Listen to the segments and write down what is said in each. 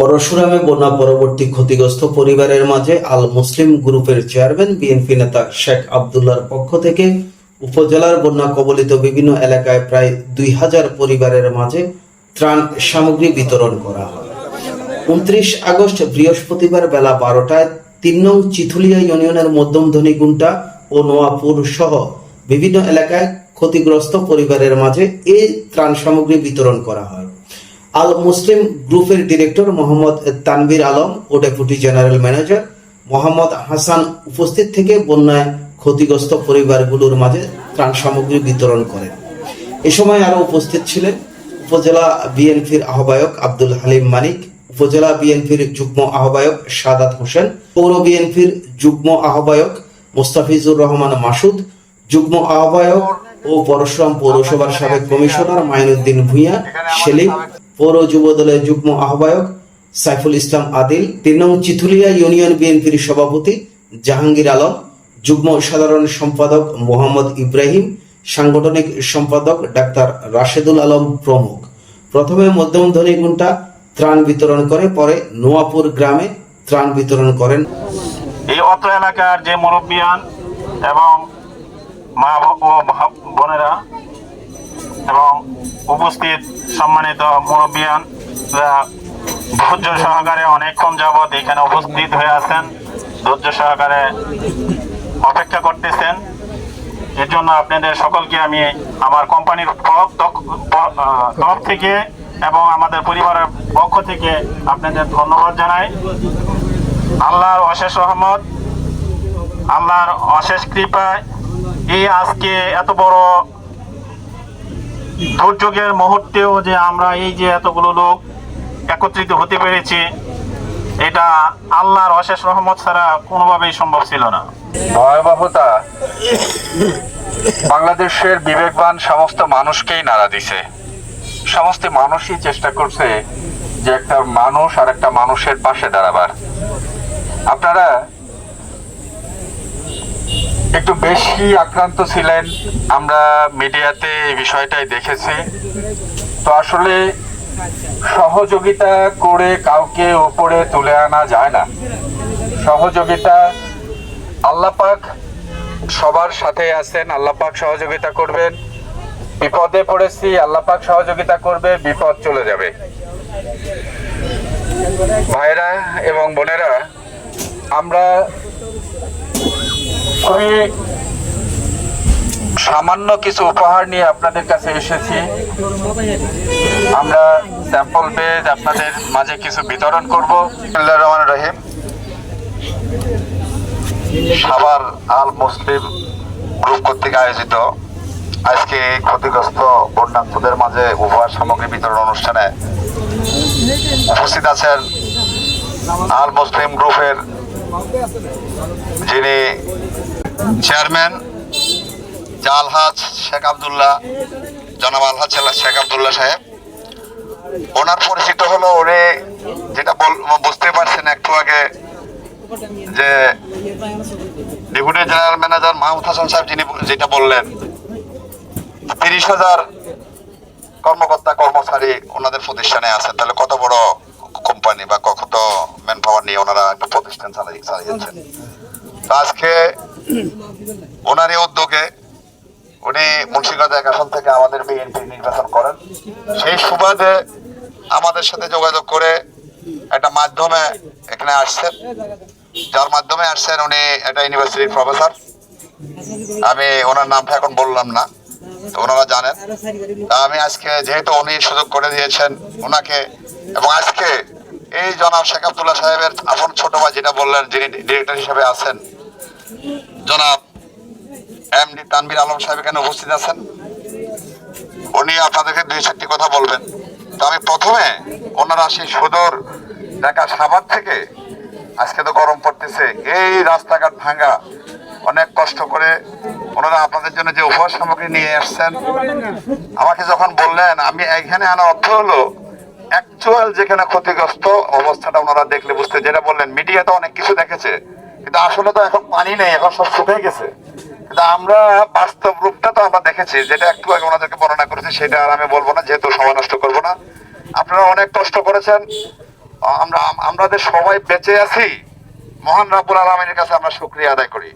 পরশুরামে বন্যা পরবর্তী ক্ষতিগ্রস্ত পরিবারের মাঝে আল মুসলিম গ্রুপের চেয়ারম্যান বিএনপি নেতা শেখ আবদুল্লার পক্ষ থেকে উপজেলার বন্যা কবলিত বিভিন্ন এলাকায় প্রায় দুই হাজার পরিবারের মাঝে ত্রাণ সামগ্রী বিতরণ করা হয়। উনত্রিশ আগস্ট বৃহস্পতিবার বেলা বারোটায় তিন নং চিথুলিয়া ইউনিয়নের মধ্যম ধনীগুন্টা ও নোয়াপুর সহ বিভিন্ন এলাকায় ক্ষতিগ্রস্ত পরিবারের মাঝে এই ত্রাণ সামগ্রী বিতরণ করা হয়। আল মুসলিম গ্রুপের ডিরেক্টর মোহাম্মদ তানবির আলম ও deputy general manager Mohammad Hasan উপস্থিত থেকে বন্যায় ক্ষতিগ্রস্ত পরিবারগুলোর মাঝে ত্রাণ সামগ্রী বিতরণ করেন। এ সময় আরও উপস্থিত ছিলেন উপজেলা বিএনপির আহ্বায়ক আব্দুল হালিম মানিক, উপজেলা বিএনপির যুগ্ম আহ্বায়ক সাদাত হোসেন, পৌর বিএনপির যুগ্ম আহ্বায়ক মোস্তাফিজুর রহমান মাসুদ, যুগ্ম আহ্বায়ক ও পরশুরাম পৌরসভার সাবেক কমিশনার মাইনুদ্দিন ভূঁইয়া, সেলিম পৌর যুব দলের যুগ্ম আহ্বায়ক সাইফুল ইসলাম আদিল নং চিথুলিয়া ইউনিয়ন বিএনপির সভাপতি জাহাঙ্গীর আলম, যুগ্ম সাধারণ সম্পাদক মোহাম্মদ ইব্রাহিম, সাংগঠনিক সম্পাদক ডাক্তার রাশেদুল আলম প্রমুখ। প্রথমে মধ্যম ধনীগুন্টা ত্রাণ বিতরণ করে, পরে নোয়াপুর গ্রামে ত্রাণ বিতরণ করেন। এই অত্র এলাকার যে মুরব্বিয়ান এবং মা বোনেরা এবং উপস্থিত সম্মানিত মুরব্বিয়ান ধৈর্য সহকারে অনেকক্ষণ যাবৎ এখানে উপস্থিত হয়ে আছেন। ধৈর্য সহকারে অপেক্ষা করতেছেন। এর জন্য আপনাদের সকলকে আমি আমার কোম্পানির তরফ থেকে এবং আমাদের পরিবারের পক্ষ থেকে আপনাদের ধন্যবাদ জানাই। আল্লাহর অশেষ রহমত, আল্লাহর অশেষ কৃপায়। এই আজকে এত বড় দুর্যোগের মুহূর্তেও যে আমরা এই যে এতগুলো লোক একত্রিত হতে পেরেছি, এটা আল্লাহর অশেষ রহমত ছাড়া কোনোভাবেই সম্ভব ছিল না। ভয়াবহতা বাংলাদেশের বিবেকবান সমস্ত মানুষকেই নাড়া দিছে। সমস্ত মানুষই চেষ্টা করছে যে একটা মানুষ আর একটা মানুষের পাশে দাঁড়াবার। আপনারা একটু বেশি আক্রান্ত ছিলেন আমরা মিডিয়াতে এই বিষয়টাই দেখেছি। তো আসলে সহযোগিতা করে কাউকে উপরে তুলে আনা যায় না। সহযোগিতা আল্লাপাক সবার সাথে আছেন আল্লাপাক সহযোগিতা করবেন। বিপদে পড়েছি আল্লাপাক সহযোগিতা করবে, বিপদ চলে যাবে। ভাইরা এবং বোনেরা, আমরা খুবই সামান্য কিছু উপহার নিয়ে আপনাদের কাছে এসেছি। আমরা স্যাম্পল বেজ আপনাদের মাঝে কিছু বিতরণ করব। রহমান রহিম। সাভার আল মুসলিম গ্রুপ কর্তৃক আয়োজিত আজকে ক্ষতিগ্রস্ত বন্যার্থদের মাঝে উপহার সামগ্রী বিতরণ অনুষ্ঠানে উপস্থিত আছেন আল মুসলিম গ্রুপের যিনি চেয়ারম্যান জালহাজ শেখ আবদুল্লাহ, জনাব আলহাজ শেখ আবদুল্লাহ সাহেব। ওনার পরিচিত হলো উনি যেটা বুঝতে পারছেন একটু আগে যে deputy general manager Mahmud Hasan সাহেব যিনি যেটা বললেন, তিরিশ হাজার কর্মকর্তা, কর্মচারী ওনাদের প্রতিষ্ঠানে আছেন তাহলে কত বড় কোম্পানি বা কত নিয়ে ওনারা একটা প্রতিষ্ঠান চালাই চালিয়েছেন। আজকে ওনার এই উদ্যোগে উনি মুন্সিগঞ্জ এক আসন থেকে আমাদের বিএনপি নির্বাচন করেন। সেই সুবাদে আমাদের সাথে যোগাযোগ করে একটা মাধ্যমে এখানে আসছেন। যার মাধ্যমে আসছেন উনি একটা ইউনিভার্সিটির প্রফেসর আমি ওনার নামটা এখন বললাম না, তো ওনারা জানেন। তা আমি আজকে যেহেতু উনি সুযোগ করে দিয়েছেন, ওনাকে এবং আজকে এই জনাব শেখ আবদুল্লাহ সাহেবের আপন ছোট ভাই যেটা বললেন, যিনি ডিরেক্টর হিসেবে আছেন। জনাব এম ডি তানবির আলম সাহেব এখানে উপস্থিত আছেন। উনি আপনাদেরকে দুই চারটি কথা বলবেন। তো আমি প্রথমে ওনারা সেই সুদূর ঢাকা সাভার থেকে, আজকে তো গরম পড়তেছে, এই রাস্তাঘাট ভাঙা অনেক কষ্ট করে ওনারা আপনাদের জন্য যে উপহার সামগ্রী নিয়ে আসছেন, আমাকে যখন বললেন, আমি এখানে আনা অর্থ হলো অ্যাকচুয়াল যেখানে ক্ষতিগ্রস্ত অবস্থাটা ওনারা দেখলে বুঝতে, যেটা বললেন, মিডিয়াতে অনেক কিছু দেখেছে, কিন্তু আসলে তো এখন পানি নেই, এখন সব শুকিয়ে গেছে। কিন্তু আমরা বাস্তব রূপটা তো আমরা দেখেছি, যেটা একটু আগে ওনাদেরকে বর্ণনা করেছি, সেটা আর আমি বলব না, যেহেতু সময় নষ্ট করব না। আপনারা অনেক কষ্ট করেছেন, আমরা, আমাদের সবাই বেঁচে আছি। মহান রাব্বুল আলমিনের কাছে আমরা শুক্রিয়া আদায় করি।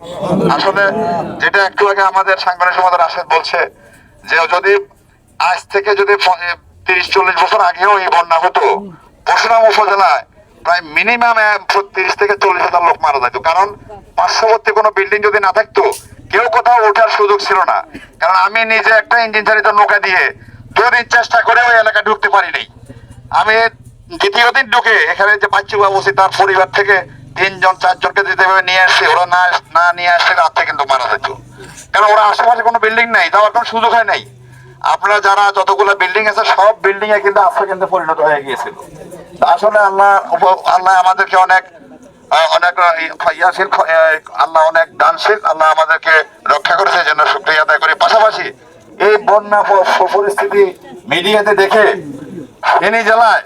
আসলে যেটা একটু আগে আমাদের সাংগঠনিক সমাজের রাশেদ বলছে, যে যদি আজ থেকে যদি তিরিশ চল্লিশ বছর আগেও এই বন্যা হতো। পরশুরাম উপজেলায় প্রায় মিনিমাম তিরিশ থেকে চল্লিশ হাজার লোক মারা যেত। কারণ পার্শ্ববর্তী কোনো বিল্ডিং যদি না থাকতো, কেউ কোথাও ওঠার সুযোগ ছিল না। কারণ আমি নিজে একটা ইঞ্জিন চালিত নৌকা দিয়ে দুদিন চেষ্টা করে ওই এলাকা ঢুকতে পারিনি আমি দ্বিতীয় দিন ঢুকে এখানে যে বাচ্চু বাবু তার পরিবার থেকে তিনজন, চারজনকে দিতে ভাবে নিয়ে আসছে ওরা না না নিয়ে আসছে রাত্রে কিন্তু মারা যেত। কারণ ওরা আশেপাশে কোনো বিল্ডিং নাই তাও কোনো সুযোগ হয় নাই। আপনারা যারা যতগুলো বিল্ডিং আছে সব বিল্ডিং এ কিন্তু আশ্রয় কেন্দ্রে পরিণত হয়ে গিয়েছিল। আসলে আল্লাহ আল্লাহ আমাদেরকে অনেক অনেক আহ, আল্লাহ অনেক দানশীল আল্লাহ আমাদেরকে রক্ষা করেছে জন্য শুক্রিয়া আদায় করি। পাশাপাশি এই বন্যা পরিস্থিতি মিডিয়াতে দেখে ফেনী জেলায়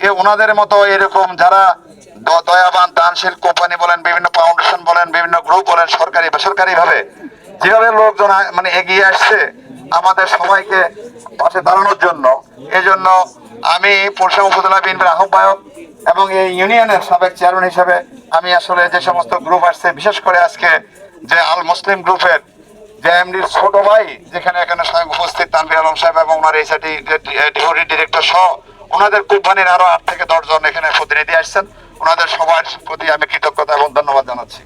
এ ওনাদের মতো এরকম যারা দয়াবান দানশীল কোম্পানি বলেন বিভিন্ন ফাউন্ডেশন বলেন বিভিন্ন গ্রুপ বলেন সরকারি বেসরকারি ভাবে যেভাবে লোকজন মানে এগিয়ে আসছে আমাদের সবাইকে পাশে দাঁড়ানোর জন্য। এই জন্য আমি পরশা উপজেলা বিএনপির আহ্বায়ক এবং এই ইউনিয়নের সাবেক চেয়ারম্যান হিসেবে আমি আসলে যে সমস্ত গ্রুপ আসছে, বিশেষ করে আজকে যে আল মুসলিম গ্রুপের যে এমডির ছোট ভাই, যেখানে এখানে স্বয়ং উপস্থিত তানভীর আলম সাহেব এবং ওনার এইচআইটি ডিউটি ডিরেক্টর সহ ওনাদের কোম্পানির আরও আট থেকে দশজন এখানে প্রতিনিধি আসছেন। ওনাদের সবার প্রতি আমি কৃতজ্ঞতা এবং ধন্যবাদ জানাচ্ছি।